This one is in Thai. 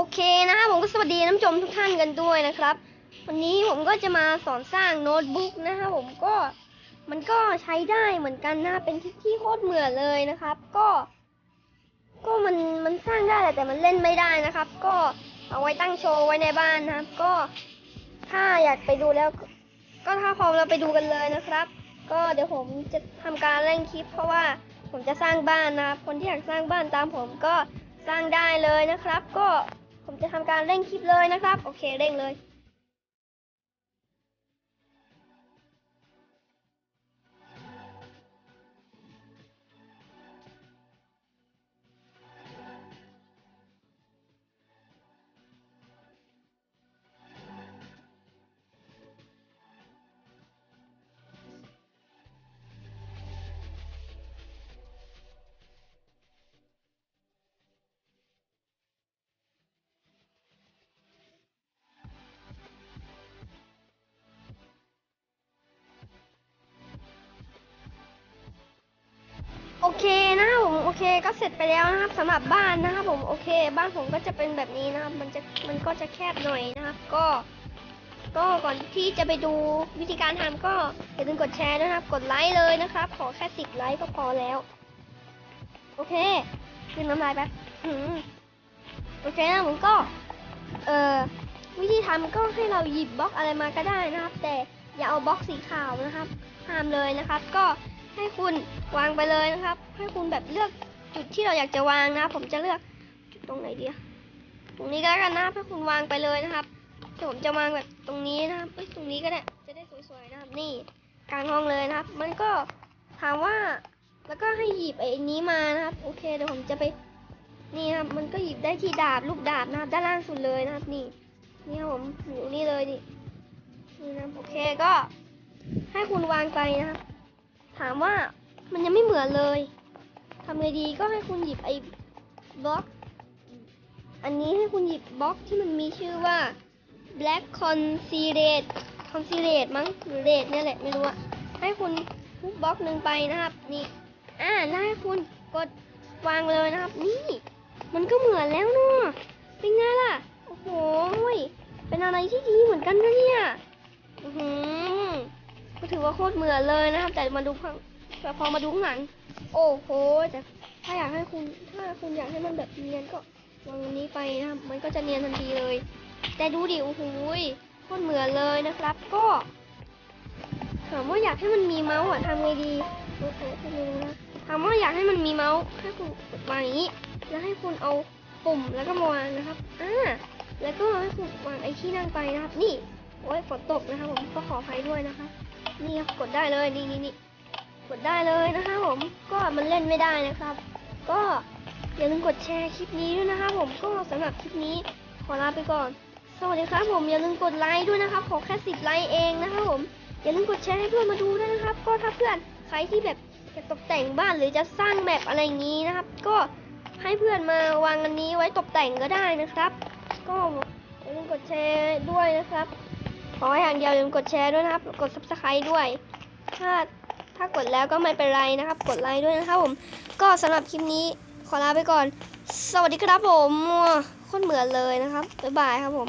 โอเคนะครับผมก็สวัสดีน้ำชมทุกท่านกันด้วยนะครับ วันนี้ผมก็จะมาสอนสร้างโน้ตบุ๊กนะครับผมก็มันก็ใช้ได้เหมือนกันนะเป็นที่ที่โคตรเหมือนเลยนะครับ ก็ ก็มันมันสร้างได้แต่มันเล่นไม่ได้นะครับ ก็เอาไว้ตั้งโชว์ไว้ในบ้านนะครับ ก็ถ้าอยากไปดูแล้ว ก็ถ้าพร้อมเราไปดูกันเลยนะครับ ก็เดี๋ยวผมจะทำการเร่งคลิป เพราะว่าผมจะสร้างบ้านนะครับคนที่อยากสร้างบ้านตามผมก็สร้างได้เลยนะครับก็ ผมจะทำการเร่งคลิปเลยนะครับ โอเคเร่งเลย อเคก็เสร็จไปแล้วนะครับสำหรับบ้านนะครับผมโอเค บ้านผมก็จะเป็นแบบนี้นะครับ มันจะมันก็จะแคบหน่อยนะครับ ก็ ก็ก่อนที่จะไปดูวิธีการทำก็อย่าลืมกดแชร์นะครับ กดไลค์เลยนะครับ ขอแค่สิบไลค์ก็พอแล้ว โอเคขึ้นน้ำลายแป๊บอืมโอเคนะผมก็ เอ่อวิธีทำก็ให้เราหยิบบล็อกอะไรมาก็ได้นะครับ แต่อย่าเอาบล็อกสีขาวนะครับห้ามเลยนะครับ ก็ ให้คุณวางไปเลยนะครับ ให้คุณแบบเลือกจุดที่เราอยากจะวางนะ ผมจะเลือกจุดตรงไหนดีอะตรงนี้ก็แล้วกันนะให้คุณวางไปเลยนะครับเดี๋ยวผมจะวางแบบตรงนี้นะครับตรงนี้ก็ได้จะได้สวยๆนะครับ นี่กลางห้องเลยนะครับ มันก็ถามว่าแล้วก็ให้หยิบไอ้นี้มานะครับ โอเคเดี๋ยวผมจะไปนี่ครับ มันก็หยิบได้ที่ดาบลูกดาบนะครับด้านล่างสุดเลยนะครับ นี่นี่ครับผมอยู่นี่เลยนี่นี่นะโอเคก็ให้คุณวางไปนะครับ ถามว่ามันยังไม่เหมือนเลยทำไงดีก็ให้คุณหยิบไอ้บล็อก อันนี้ให้คุณหยิบบล็อกที่มันมีชื่อว่า black concealed concealed มั้งหรือ red เนี่ยแหละไม่รู้อะให้คุณทุกบล็อกหนึ่งไปนะครับ นี่ อ่าแล้วให้คุณกดวางเลยนะครับ นี่ มันก็เหมือนแล้วเนาะเป็นไงล่ะ โอ้โหยเป็นอะไรที่ดีเหมือนกันนะเนี่ยอือหือ ก็ถือว่าโคตรเหมือนเลยนะครับ แต่มาดูข้างแต่พอมาดูข้างหลัง โอ้โหแต่ถ้าอยากให้คุณถ้าคุณอยากให้มันแบบเนียนก็วางนี้ไปนะครับ มันก็จะเนียนทันทีเลย แต่ดูดิโอ้โหโคตรเหมือนเลยนะครับ ก็ถามว่าอยากให้มันมีเมาส์อะทำไงดีโอ้โหไม่รู้นะถามว่าอยากให้มันมีเมาส์ให้คุณวางอย่างนี้ แล้วให้คุณเอาปุ่มแล้วก็มาวางนะครับอ่าแล้วก็ให้คุณวางไอ้ที่นั่งไปนะครับ นี่โอ้ยฝนตกนะครับผมก็ขออภัยด้วยนะคะ นี่ครับกดได้เลยนี่นี่นี่กดได้เลยนะคะผมก็มันเล่นไม่ได้นะครับ ก็อย่าลืมกดแชร์คลิปนี้ด้วยนะครับผมก็สำหรับคลิปนี้ขอลาไปก่อน สวัสดีครับผมอย่าลืมกดไลค์ด้วยนะครับขอแค่สิบไลค์เองนะครับผมอย่าลืมกดแชร์ให้เพื่อนมาดูด้วยนะครับ ก็ถ้าเพื่อนใครที่แบบจะตกแต่งบ้านหรือจะสร้างแบบอะไรอย่างนี้นะครับ ก็ให้เพื่อนมาวางอันนี้ไว้ตกแต่งก็ได้นะครับ ก็อย่าลืมกดแชร์ด้วยนะครับ ขออย่างเดียวอย่าลืมกดแชร์ด้วยนะครับ กด subscribe ด้วย ถ้าถ้ากดแล้วก็ไม่เป็นไรนะครับ กดไลค์ด้วยนะครับผม ก็สำหรับคลิปนี้ขอลาไปก่อน สวัสดีครับผมโคตรเหมือนเลยนะครับบ๊ายบายครับผม